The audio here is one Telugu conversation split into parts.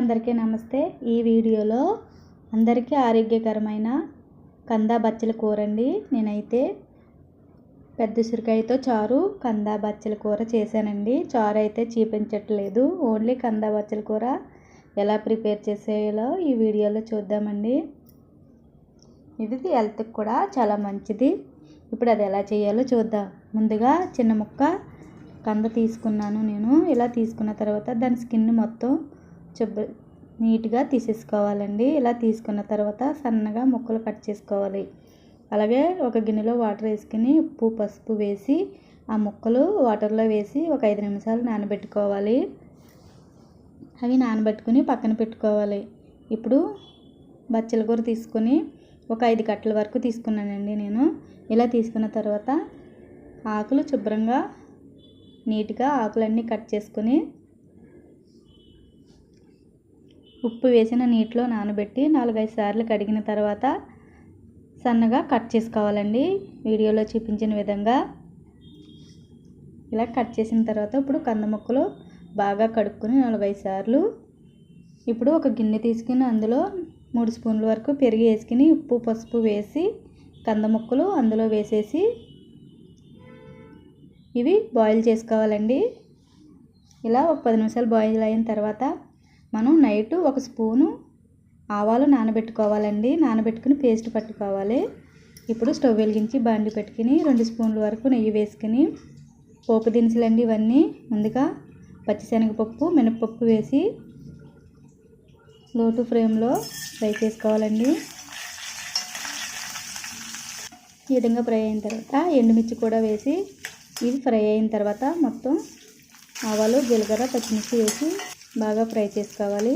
అందరికీ నమస్తే. ఈ వీడియోలో అందరికీ ఆరోగ్యకరమైన కంద బచ్చల కూర అండి నేనైతే పెద్ద ఉసిరికాయతో చారు కంద బచ్చల కూర చేశానండి. చారు అయితే చూపించట్లేదు. ఓన్లీ కంద బచ్చల కూర ఎలా ప్రిపేర్ చేసేయాలో ఈ వీడియోలో చూద్దామండి. ఇది హెల్త్కి కూడా చాలా మంచిది. ఇప్పుడు అది ఎలా చేయాలో చూద్దాం. ముందుగా చిన్న ముక్క కంద తీసుకున్నాను నేను. ఇలా తీసుకున్న తర్వాత దాని స్కిన్ మొత్తం చుబ్బ నీట్గా తీసేసుకోవాలండి. ఇలా తీసుకున్న తర్వాత సన్నగా ముక్కలు కట్ చేసుకోవాలి. అలాగే ఒక గిన్నెలో వాటర్ వేసుకుని ఉప్పు పసుపు వేసి ఆ ముక్కలు వాటర్లో వేసి ఒక ఐదు నిమిషాలు నానబెట్టుకోవాలి. అవి నానబెట్టుకుని పక్కన పెట్టుకోవాలి. ఇప్పుడు బచ్చల కూర తీసుకొని ఒక ఐదు కట్టల వరకు తీసుకున్నానండి నేను. ఇలా తీసుకున్న తర్వాత ఆకులు శుభ్రంగా నీట్గా ఆకులన్నీ కట్ చేసుకొని ఉప్పు వేసిన నీటిలో నానబెట్టి నాలుగైదు సార్లు కడిగిన తర్వాత సన్నగా కట్ చేసుకోవాలండి. వీడియోలో చూపించిన విధంగా ఇలా కట్ చేసిన తర్వాత ఇప్పుడు కంద ముక్కలు బాగా కడుక్కొని నాలుగైదు సార్లు ఇప్పుడు ఒక గిన్నె తీసుకుని అందులో మూడు స్పూన్ల వరకు పెరిగి వేసుకుని ఉప్పు పసుపు వేసి కంద ముక్కలు అందులో వేసేసి ఇవి బాయిల్ చేసుకోవాలండి. ఇలా ఒక పది నిమిషాలు బాయిల్ అయిన తర్వాత మనం నైట్ ఒక స్పూను ఆవాలు నానబెట్టుకోవాలండి. నానబెట్టుకుని పేస్ట్ పట్టుకోవాలి. ఇప్పుడు స్టవ్ వెలిగించి బాండి పెట్టుకుని రెండు స్పూన్ల వరకు నెయ్యి వేసుకుని పోపు దినుసులండి ఇవన్నీ. ముందుగా పచ్చిశనగపప్పు మినపప్పు వేసి లోటు ఫ్లేమ్లో ఫ్రై చేసుకోవాలండి. ఈ విధంగా ఫ్రై అయిన తర్వాత ఎండుమిర్చి కూడా వేసి ఇవి ఫ్రై అయిన తర్వాత మొత్తం ఆవాలు జీలకర్ర పచ్చిమిర్చి వేసి బాగా ఫ్రై చేసుకోవాలి.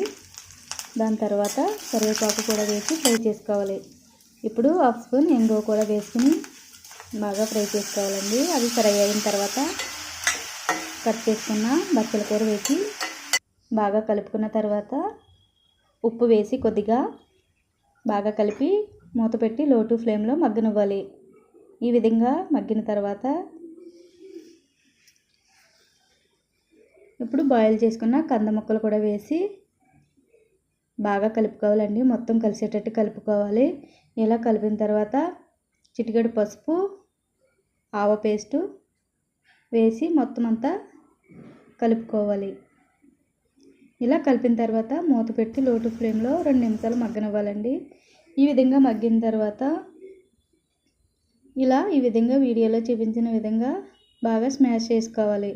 దాని తర్వాత కరివేపాకు కూడా వేసి ఫ్రై చేసుకోవాలి. ఇప్పుడు హాఫ్ స్పూన్ ఎంగో కూడా వేసుకుని బాగా ఫ్రై చేసుకోవాలండి. అది ఫ్రై అయిన తర్వాత కట్ చేసుకున్న బచ్చల కూర వేసి బాగా కలుపుకున్న తర్వాత ఉప్పు వేసి కొద్దిగా బాగా కలిపి మూత పెట్టి లోటు ఫ్లేమ్లో మగ్గనివ్వాలి. ఈ విధంగా మగ్గిన తర్వాత ఇప్పుడు బాయిల్ చేసుకున్న కంద ముక్కలు కూడా వేసి బాగా కలుపుకోవాలండి. మొత్తం కలిసేటట్టు కలుపుకోవాలి. ఇలా కలిపిన తర్వాత చిటికెడు పసుపు ఆవ పేస్టు వేసి మొత్తం అంతా కలుపుకోవాలి. ఇలా కలిపిన తర్వాత మూత పెట్టి లోటు ఫ్లేమ్లో రెండు నిమిషాలు మగ్గనివ్వాలండి. ఈ విధంగా మగ్గిన తర్వాత ఇలా ఈ విధంగా వీడియోలో చూపించిన విధంగా బాగా స్మాష్ చేసుకోవాలి.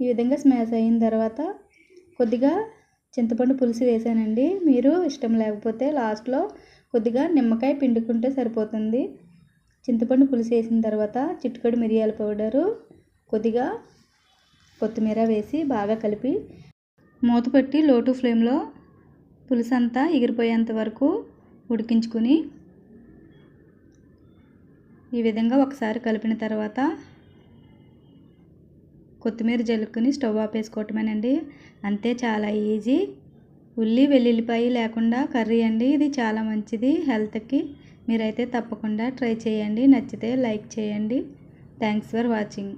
ఈ విధంగా స్మాష్ అయిన తర్వాత కొద్దిగా చింతపండు పులుసు వేసానండి. మీరు ఇష్టం లేకపోతే లాస్ట్లో కొద్దిగా నిమ్మకాయ పిండుకుంటే సరిపోతుంది. చింతపండు పులుసు వేసిన తర్వాత చిట్టుకడు మిరియాల పౌడరు కొద్దిగా కొత్తిమీర వేసి బాగా కలిపి మూత పెట్టి లోటు ఫ్లేమ్లో పులుసు అంతా ఎగిరిపోయేంత వరకు ఉడికించుకుని ఈ విధంగా ఒకసారి కలిపిన తర్వాత కొత్తిమీర జల్లుకుని స్టవ్ ఆపేసుకోవటమేనండి. అంతే చాలా ఈజీ. ఉల్లి వెల్లుల్లిపాయ లేకుండా కర్రీ అండి. ఇది చాలా మంచిది హెల్త్కి. మీరైతే తప్పకుండా ట్రై చేయండి. నచ్చితే లైక్ చేయండి. Thanks for watching.